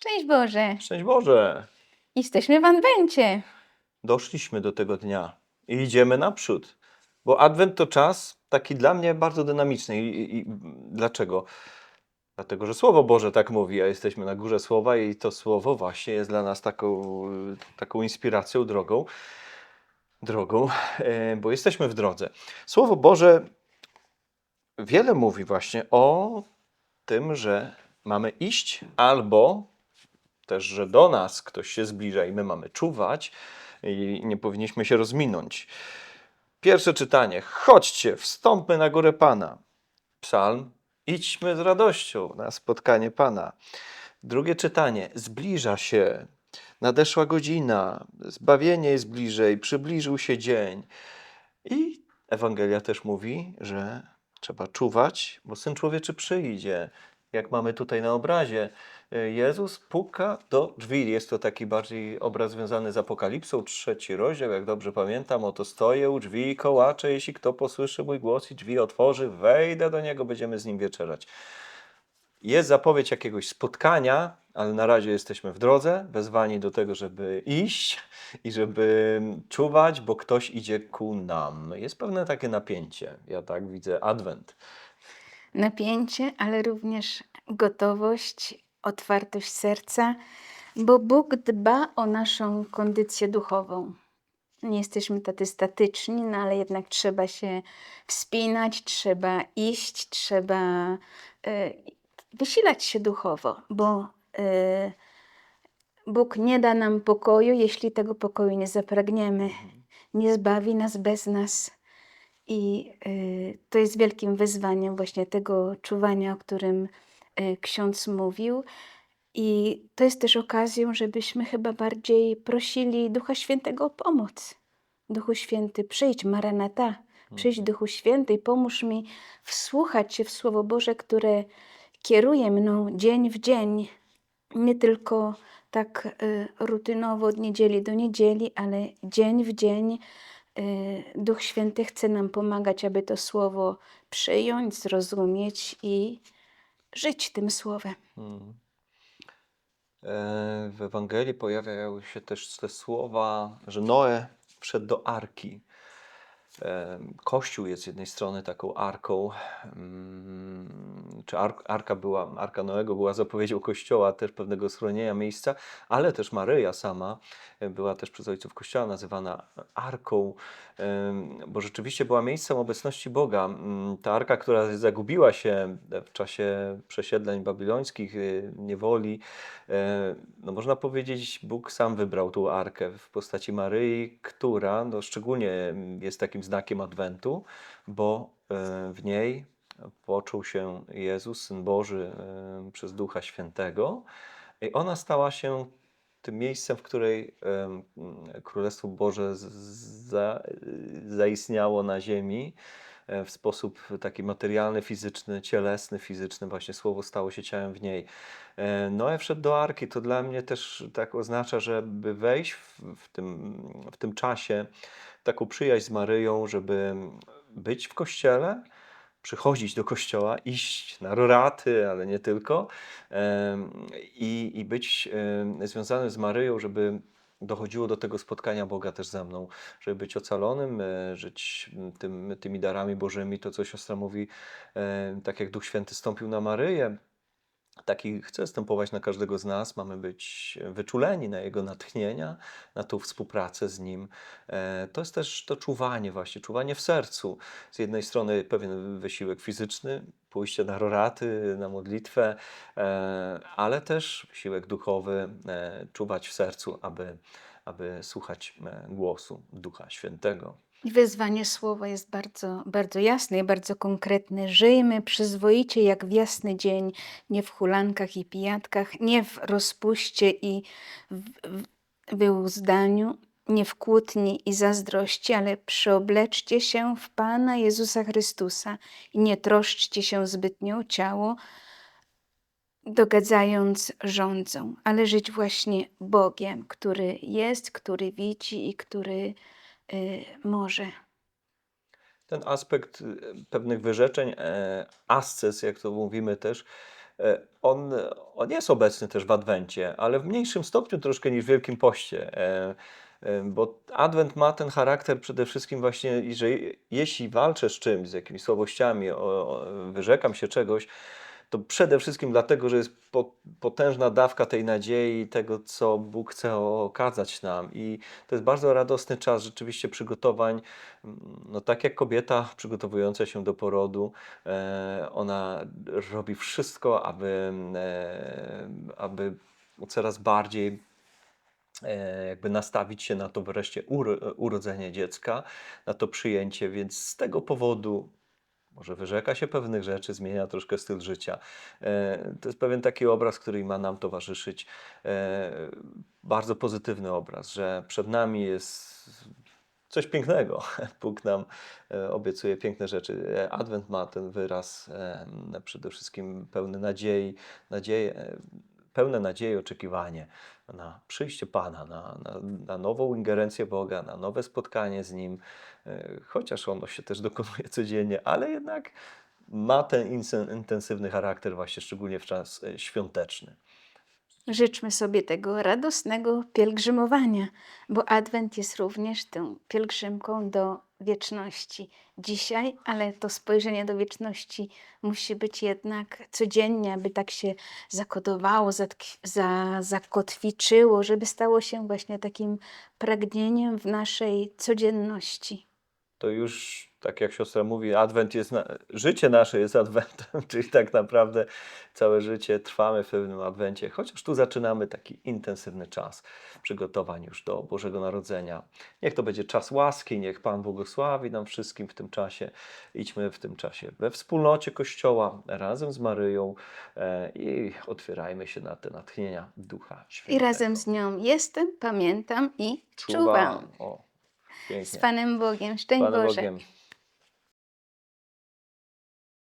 Szczęść Boże! Szczęść Boże! Jesteśmy w Adwencie. Doszliśmy do tego dnia i idziemy naprzód. Bo Adwent to czas taki dla mnie bardzo dynamiczny. I, i, i dlaczego? Dlatego, że Słowo Boże tak mówi, a jesteśmy na górze Słowa i to Słowo właśnie jest dla nas taką, taką inspiracją, drogą, drogą, e, bo jesteśmy w drodze. Słowo Boże wiele mówi właśnie o tym, że mamy iść albo też, że do nas ktoś się zbliża i my mamy czuwać i nie powinniśmy się rozminąć. Pierwsze czytanie. Chodźcie, wstąpmy na górę Pana. Psalm. Idźmy z radością na spotkanie Pana. Drugie czytanie. Zbliża się. Nadeszła godzina. Zbawienie jest bliżej. Przybliżył się dzień. I Ewangelia też mówi, że trzeba czuwać, bo Syn Człowieczy przyjdzie. Jak mamy tutaj na obrazie, y, Jezus puka do drzwi. Jest to taki bardziej obraz związany z Apokalipsą, trzeci rozdział, jak dobrze pamiętam. Oto stoję u drzwi i kołaczę, jeśli kto posłyszy mój głos i drzwi otworzy, wejdę do niego, będziemy z nim wieczerzać. Jest zapowiedź jakiegoś spotkania, ale na razie jesteśmy w drodze, wezwani do tego, żeby iść i żeby czuwać, bo ktoś idzie ku nam. Jest pewne takie napięcie. Ja tak widzę Adwent. Napięcie, ale również gotowość, otwartość serca, bo Bóg dba o naszą kondycję duchową. Nie jesteśmy tacy statyczni, no ale jednak trzeba się wspinać, trzeba iść, trzeba e, wysilać się duchowo, bo e, Bóg nie da nam pokoju, jeśli tego pokoju nie zapragniemy. Nie zbawi nas bez nas. I y, to jest wielkim wyzwaniem właśnie tego czuwania, o którym y, ksiądz mówił. I to jest też okazją, żebyśmy chyba bardziej prosili Ducha Świętego o pomoc. Duchu Święty, przyjdź, Maranata, przyjdź Duchu Święty i pomóż mi wsłuchać się w Słowo Boże, które kieruje mną dzień w dzień. Nie tylko tak y, rutynowo od niedzieli do niedzieli, ale dzień w dzień Duch Święty chce nam pomagać, aby to Słowo przyjąć, zrozumieć i żyć tym Słowem. Mm. E, W Ewangelii pojawiają się też te słowa, że Noe wszedł do arki. E, Kościół jest z jednej strony taką arką, mm, czy ar- arka, była, arka Noego była zapowiedzią Kościoła, też pewnego schronienia miejsca, ale też Maryja sama e, była też przez ojców Kościoła nazywana arką, bo rzeczywiście była miejscem obecności Boga. Ta arka, która zagubiła się w czasie przesiedleń babilońskich, y, niewoli, e, no można powiedzieć, Bóg sam wybrał tą arkę w postaci Maryi, która no szczególnie jest takim znakiem Adwentu, bo e, w niej począł się Jezus, Syn Boży, e, przez Ducha Świętego. I ona stała się tym miejscem, w której em, Królestwo Boże za, zaistniało na ziemi e, w sposób taki materialny, fizyczny, cielesny, fizyczny. Właśnie Słowo stało się ciałem w niej. E, Noe wszedł do arki. To dla mnie też tak oznacza, żeby wejść w, w, tym, w tym czasie taką przyjaźń z Maryją, żeby być w kościele, przychodzić do kościoła, iść na roraty, ale nie tylko, i, i być związanym z Maryją, żeby dochodziło do tego spotkania Boga też ze mną, żeby być ocalonym, e, żyć tym, tymi darami Bożymi, to co siostra mówi, tak jak Duch Święty stąpił na Maryję, taki chce stępować na każdego z nas. Mamy być wyczuleni na Jego natchnienia, na tą współpracę z Nim. E, To jest też to czuwanie właśnie, czuwanie w sercu. Z jednej strony pewien wysiłek fizyczny, pójście na roraty, na modlitwę, e, ale też wysiłek duchowy, e, czuwać w sercu, aby, aby słuchać głosu Ducha Świętego. I wyzwanie słowa jest bardzo, bardzo jasne i bardzo konkretne. Żyjmy przyzwoicie jak w jasny dzień, nie w hulankach i pijatkach, nie w rozpuście i wyuzdaniu, nie w kłótni i zazdrości, ale przyobleczcie się w Pana Jezusa Chrystusa i nie troszczcie się zbytnio o ciało, dogadzając rządzą, ale żyć właśnie Bogiem, który jest, który widzi i który może. Ten aspekt y, pewnych wyrzeczeń, e, asces, jak to mówimy też, E, On, on jest obecny też w Adwencie, ale w mniejszym stopniu troszkę niż w Wielkim Poście. E, Bo Adwent ma ten charakter przede wszystkim właśnie, że je- jeśli walczę z czymś, z jakimiś słabościami, wyrzekam się czegoś, to przede wszystkim dlatego, że jest po, potężna dawka tej nadziei, tego, co Bóg chce okazać nam. I to jest bardzo radosny czas rzeczywiście przygotowań. No tak jak kobieta przygotowująca się do porodu, e, ona robi wszystko, aby, e, aby coraz bardziej e, jakby nastawić się na to wreszcie uro, urodzenie dziecka, na to przyjęcie, więc z tego powodu może wyrzeka się pewnych rzeczy, zmienia troszkę styl życia. E, To jest pewien taki obraz, który ma nam towarzyszyć. e, Bardzo pozytywny obraz, że przed nami jest coś pięknego. Bóg nam e, obiecuje piękne rzeczy. Adwent ma ten wyraz przede wszystkim pełny nadziei, nadzieje, e, pełne nadziei, oczekiwanie na przyjście Pana, na, na, na nową ingerencję Boga, na nowe spotkanie z Nim, e, chociaż ono się też dokonuje codziennie, ale jednak ma ten intensywny charakter właśnie szczególnie w czas e, świąteczny. Życzmy sobie tego radosnego pielgrzymowania, bo Adwent jest również tą pielgrzymką do wieczności. Dzisiaj, ale to spojrzenie do wieczności musi być jednak codziennie, aby tak się zakodowało, za, zakotwiczyło, żeby stało się właśnie takim pragnieniem w naszej codzienności. to już, tak jak siostra mówi, Adwent jest, na, życie nasze jest Adwentem, czyli tak naprawdę całe życie trwamy w pewnym Adwencie, chociaż tu zaczynamy taki intensywny czas przygotowań już do Bożego Narodzenia. Niech to będzie czas łaski, niech Pan błogosławi nam wszystkim w tym czasie. Idźmy w tym czasie we wspólnocie Kościoła, razem z Maryją e, i otwierajmy się na te natchnienia Ducha I Świętego. razem z nią jestem, pamiętam i czuwam. Czuwam. O, pięknie. Z Panem Bogiem. Szczęść Panem Boże. Bogiem.